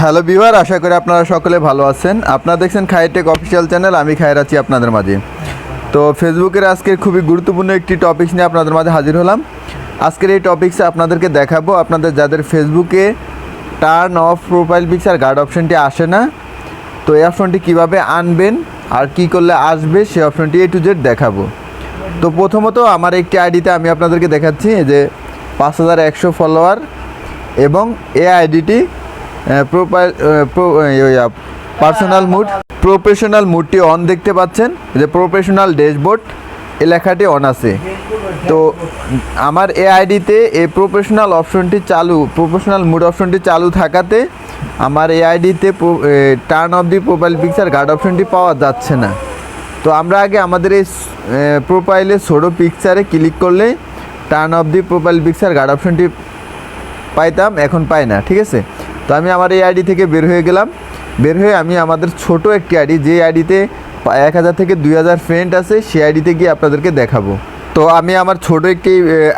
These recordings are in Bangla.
হ্যালো বিহার আশা করি আপনারা সকলে ভালো আছেন। আপনারা দেখছেন খাইটেক অফিসিয়াল চ্যানেল আমি খায়ের আছি আপনাদের মাঝে। তো ফেসবুকের আজকের খুবই গুরুত্বপূর্ণ একটি টপিক নিয়ে আপনাদের মাঝে হাজির হলাম। আজকের এই টপিকসে আপনাদেরকে দেখাবো। আপনাদের যাদের ফেসবুকে turn off profile picture guard অপশনটি আসে না, তো এই অপশনটি কীভাবে আনবেন আর কি করলে আসবে সেই অপশনটি এ টু জেড দেখাবো। তো প্রথমত আমার একটি আইডিতে আমি আপনাদেরকে দেখাচ্ছি যে পাঁচ হাজার একশো ফলোয়ার এবং এই আইডিটি প্রোফাইল পার্সোনাল মুড প্রফেশনাল মুডটি অন দেখতে পাচ্ছেন। যে প্রফেশনাল ড্যাশবোর্ড এই লেখাটি অন আছে। তো আমার এ আইডিতে এই প্রফেশনাল অপশনটি চালু প্রফেশনাল মুড অপশনটি চালু থাকাতে আমার এ আইডিতে turn off the profile picture guard অপশনটি পাওয়া যাচ্ছে না। তো আমরা আগে আমাদের এই প্রোফাইলে ছোটো পিকচারে ক্লিক করলে turn off the profile picture guard অপশনটি পাইতাম, এখন পাই না, ঠিক আছে? তো আমি আমার এই আইডি থেকে বের হয়ে গেলাম। বের হয়ে আমি আমাদের ছোট একটি আইডি যে আইডিতে এক হাজার থেকে দুই হাজার ফ্রেন্ড আছে, সেই আইডিতে গিয়ে আপনাদেরকে দেখাবো। তো আমি আমার ছোট একটি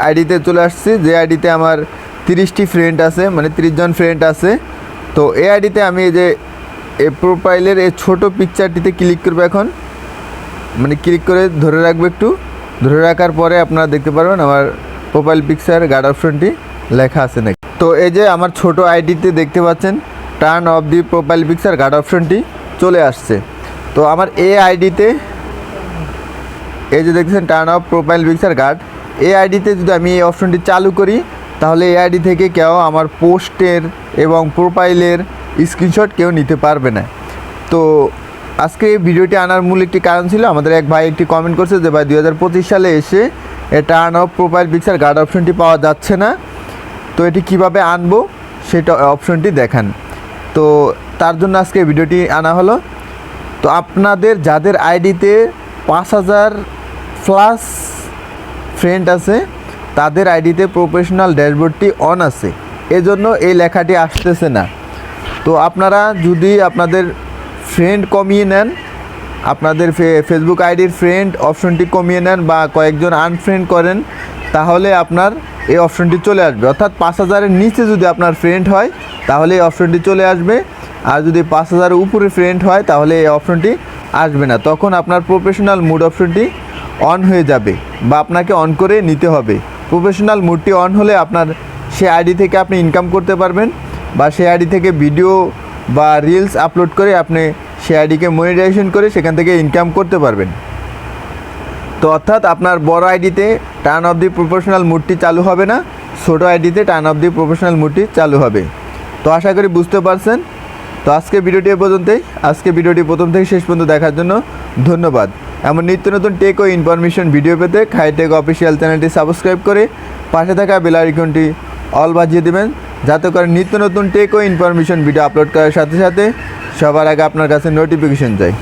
আইডিতে চলে আসছি, যে আইডিতে আমার তিরিশটি ফ্রেন্ড আছে মানে জন ফ্রেন্ড আছে। তো এই আইডিতে আমি এই যে এই প্রোফাইলের এই ছোটো পিকচারটিতে ক্লিক করব এখন। মানে ক্লিক করে ধরে রাখব একটু। ধরে রাখার পরে আপনারা দেখতে পারবেন আমার প্রোফাইল পিকচার গার্ড অপশনটি লেখা আছে নাকি। তো এই যে আমার ছোট আইডিতে দেখতে পাচ্ছেন turn off the profile picture guard অপশনটি চলে আসছে। তো আমার এই আইডিতে, এই যে দেখছেন turn off profile picture guard এই আইডিতে যদি আমি এই অপশনটি চালু করি, তাহলে এই আইডি থেকে কেউ আমার পোস্টের এবং প্রোফাইলের স্ক্রিনশট কেউ নিতে পারবে না। তো আজকে এই ভিডিওটি আনার মূল একটি কারণ ছিল, আমাদের এক ভাই একটি কমেন্ট করছে যে, ভাই দু হাজার পঁচিশ সালে এসে এ turn off profile picture guard অপশনটি পাওয়া যাচ্ছে না। তো এটি কীভাবে আনব সেটা অপশনটি দেখান। তো তার জন্য আজকে ভিডিওটি আনা হলো। তো আপনাদের যাদের আইডিতে পাঁচ হাজার প্লাস ফ্রেন্ড আছে, তাদের আইডিতে প্রফেশনাল ড্যাশবোর্ডটি অন আছে। এজন্য এই লেখাটি আসতেছে না। তো আপনারা যদি আপনাদের ফ্রেন্ড কমিয়ে নেন, আপনাদের ফেসবুক আইডির ফ্রেন্ড অপশনটি কমিয়ে নেন বা কয়েকজন আনফ্রেন্ড করেন, তাহলে আপনার এই অপশনটি চলে আসবে। অর্থাৎ পাঁচ হাজারের নিচে যদি আপনার ফ্রেন্ড হয়, তাহলে এই অপশনটি চলে আসবে। আর যদি পাঁচ হাজারের উপরে ফ্রেন্ড হয়, তাহলে এই অপশনটি আসবে না। তখন আপনার প্রফেশনাল মুড অপশনটি অন হয়ে যাবে বা আপনাকে অন করে নিতে হবে। প্রফেশনাল মুডটি অন হলে আপনার সে আইডি থেকে আপনি ইনকাম করতে পারবেন বা সে আইডি থেকে ভিডিও বা রিলস আপলোড করে আপনি সে আইডিকে মনিটাইজেশন করে সেখান থেকে ইনকাম করতে পারবেন। তো অর্থাৎ আপনার বড় আইডিতে টার্ন অফ দি প্রফেশনাল মুডটি চালু হবে না, ছোটো আইডিতে টার্ন অফ দি প্রফেশনাল মুডটি চালু হবে। তো আশা করি বুঝতে পারছেন। তো আজকে ভিডিওটি এ পর্যন্তই। আজকে ভিডিওটি প্রথম থেকে শেষ পর্যন্ত দেখার জন্য ধন্যবাদ। এমন নিত্য নতুন টেক ও ইনফরমেশন ভিডিও পেতে খাইটেক অফিসিয়াল চ্যানেলটি সাবস্ক্রাইব করে পাশে থাকা বেল আইকনটি অল বাজিয়ে দেবেন, যাতে করে নিত্য নতুন টেক ও ইনফরমেশন ভিডিও আপলোড করার সাথে সাথে সবার আগে আপনার কাছে নোটিফিকেশন যায়।